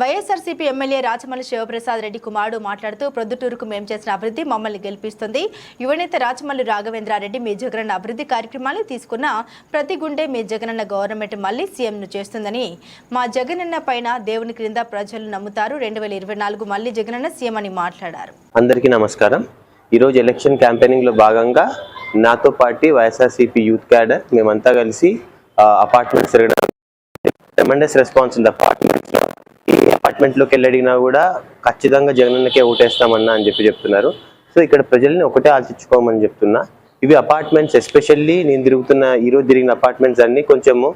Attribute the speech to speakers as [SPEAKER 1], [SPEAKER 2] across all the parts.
[SPEAKER 1] YSRCP MLA Rachamalli Sivaprasad Reddy కుమారుడు మాట్లాడుతూ ప్రొద్దుటూరుకు మేము చేసిన అభివృద్ధి మమ్మల్ని గెలిపిస్తుంది. యువనేత రాచమల్లి రాఘవేంద్రారెడ్డి మీ జగనన్న అభివృద్ధి కార్యక్రమాలు తీసుకున్న ప్రతి గుండె మీ జగనన్న గవర్నమెంట్ మళ్ళీ సీఎంను చేస్తుందని. మా జగనన్న పైన దేవుని క్రింద ప్రజలు నమ్ముతారు. రెండు వేల ఇరవై నాలుగు మళ్ళీ జగనన్న సీఎం అని మాట్లాడారు.
[SPEAKER 2] అందరికీ నమస్కారం. ఈరోజు ఎలక్షన్ క్యాంపెయినింగ్లో భాగంగా నాతో పాటు వైఎస్ఆర్సీపీ యూత్ క్యాడర్ మేమంతా కలిసి అపార్ట్మెంట్స్ తిరగడం. రెస్పాన్స్ ఉంది అపార్ట్మెంట్ అపార్ట్మెంట్లోకి వెళ్ళి అడిగినా కూడా ఖచ్చితంగా జగనన్నకే ఓటేస్తామన్నా అని చెప్పి చెప్తున్నారు. సో ఇక్కడ ప్రజల్ని ఒకటే ఆలోచించుకోమని చెప్తున్నా. ఇవి అపార్ట్మెంట్స్ ఎస్పెషల్లీ నేను తిరుగుతున్న ఈరోజు తిరిగిన అపార్ట్మెంట్స్ అన్ని కొంచెము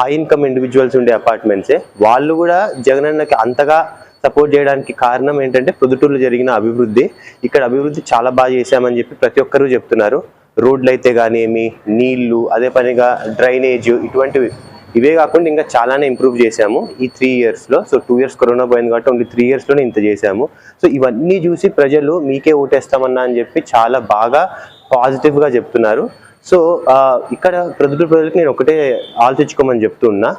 [SPEAKER 2] హై ఇన్కమ్ ఇండివిజువల్స్ ఉండే అపార్ట్మెంట్సే. వాళ్ళు కూడా జగనన్నకి అంతగా సపోర్ట్ చేయడానికి కారణం ఏంటంటే పొద్దుటూరులో జరిగిన అభివృద్ధి. ఇక్కడ అభివృద్ధి చాలా బాగా చేశామని చెప్పి ప్రతి ఒక్కరూ చెప్తున్నారు. రోడ్లు అయితే కానీ ఏమి నీళ్ళు అదే పనిగా డ్రైనేజ్ ఇటువంటివి. ఇవే కాకుండా ఇంకా చాలానే ఇంప్రూవ్ చేశాము ఈ త్రీ ఇయర్స్లో సో టూ ఇయర్స్ కరోనా పోయింది కాబట్టి ఓన్లీ త్రీ ఇయర్స్లోనే ఇంత చేశాము. సో ఇవన్నీ చూసి ప్రజలు మీకే ఓటేస్తామన్నా అని చెప్పి చాలా బాగా పాజిటివ్గా చెప్తున్నారు. సో ఇక్కడ ప్రొద్దుటూరు ప్రజలకు నేను ఒకటే ఆలోచించుకోమని చెప్తున్నా.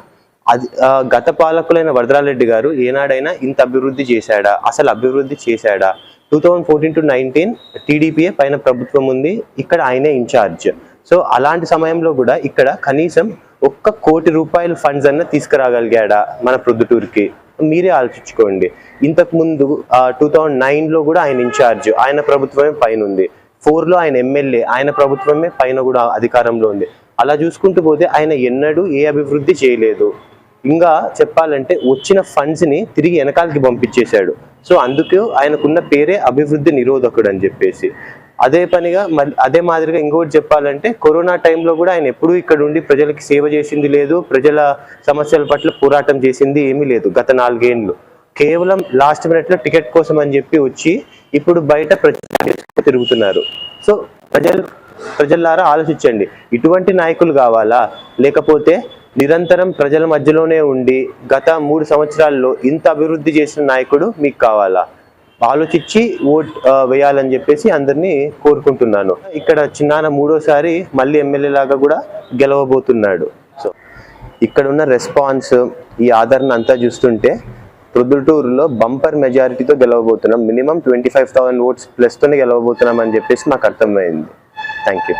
[SPEAKER 2] అది గత పాలకులైన వరదరారెడ్డి గారు ఏనాడైనా ఇంత అభివృద్ధి చేశాడా? అసలు అభివృద్ధి చేశాడా? Two thousand fourteen to nineteen టీడీపీఏ పైన ప్రభుత్వం ఉంది. ఇక్కడ ఆయనే ఇన్ఛార్జ్ సో అలాంటి సమయంలో కూడా ఇక్కడ కనీసం ఒక్క కోటి రూపాయల ఫండ్స్ అన్న తీసుకురాగలిగాడా మన ప్రొద్దుటూరుకి? మీరే ఆలోచించుకోండి. ఇంతకు ముందు టూ థౌజండ్ నైన్లో కూడా ఆయన ఇన్ఛార్జ్ ఆయన ప్రభుత్వమే పైన ఉంది. ఫోర్లో ఆయన ఎమ్మెల్యే ఆయన ప్రభుత్వమే పైన కూడా అధికారంలో ఉంది. అలా చూసుకుంటూ పోతే ఆయన ఎన్నడూ ఏ అభివృద్ధి చేయలేదు. ఇంకా చెప్పాలంటే వచ్చిన ఫండ్స్ని తిరిగి వెనకాలకి పంపించేశాడు. సో అందుకు ఆయనకున్న పేరే అభివృద్ధి నిరోధకుడు అని చెప్పేసి. అదే పనిగా అదే మాదిరిగా ఇంకోటి చెప్పాలంటే కరోనా టైంలో కూడా ఆయన ఎప్పుడూ ఇక్కడ ఉండి ప్రజలకి సేవ చేసింది లేదు ప్రజల సమస్యల పట్ల పోరాటం చేసింది ఏమీ లేదు గత నాలుగేండ్లు కేవలం లాస్ట్ మినిట్లో టికెట్ కోసం అని చెప్పి వచ్చి ఇప్పుడు బయట తిరుగుతున్నారు. సో ప్రజలు ప్రజలారా ఆలోచించండి. ఇటువంటి నాయకులు కావాలా? లేకపోతే నిరంతరం ప్రజల మధ్యలోనే ఉండి గత మూడు సంవత్సరాల్లో ఇంత అభివృద్ధి చేసిన నాయకుడు మీకు కావాలా? ఆలోచించి ఓట్ వేయాలని చెప్పేసి అందరినీ కోరుకుంటున్నాను. ఇక్కడ చిన్నాన మూడోసారి మళ్ళీ ఎమ్మెల్యే లాగా కూడా గెలవబోతున్నాడు. సో ఇక్కడ ఉన్న రెస్పాన్స్ ఈ ఆదరణ అంతా చూస్తుంటే ప్రొద్దుటూరులో బంపర్ మెజారిటీతో గెలవబోతున్నాం. Minimum twenty five thousand votes ప్లస్తోనే గెలవబోతున్నాం అని చెప్పేసి మాకు అర్థమైంది. Thank you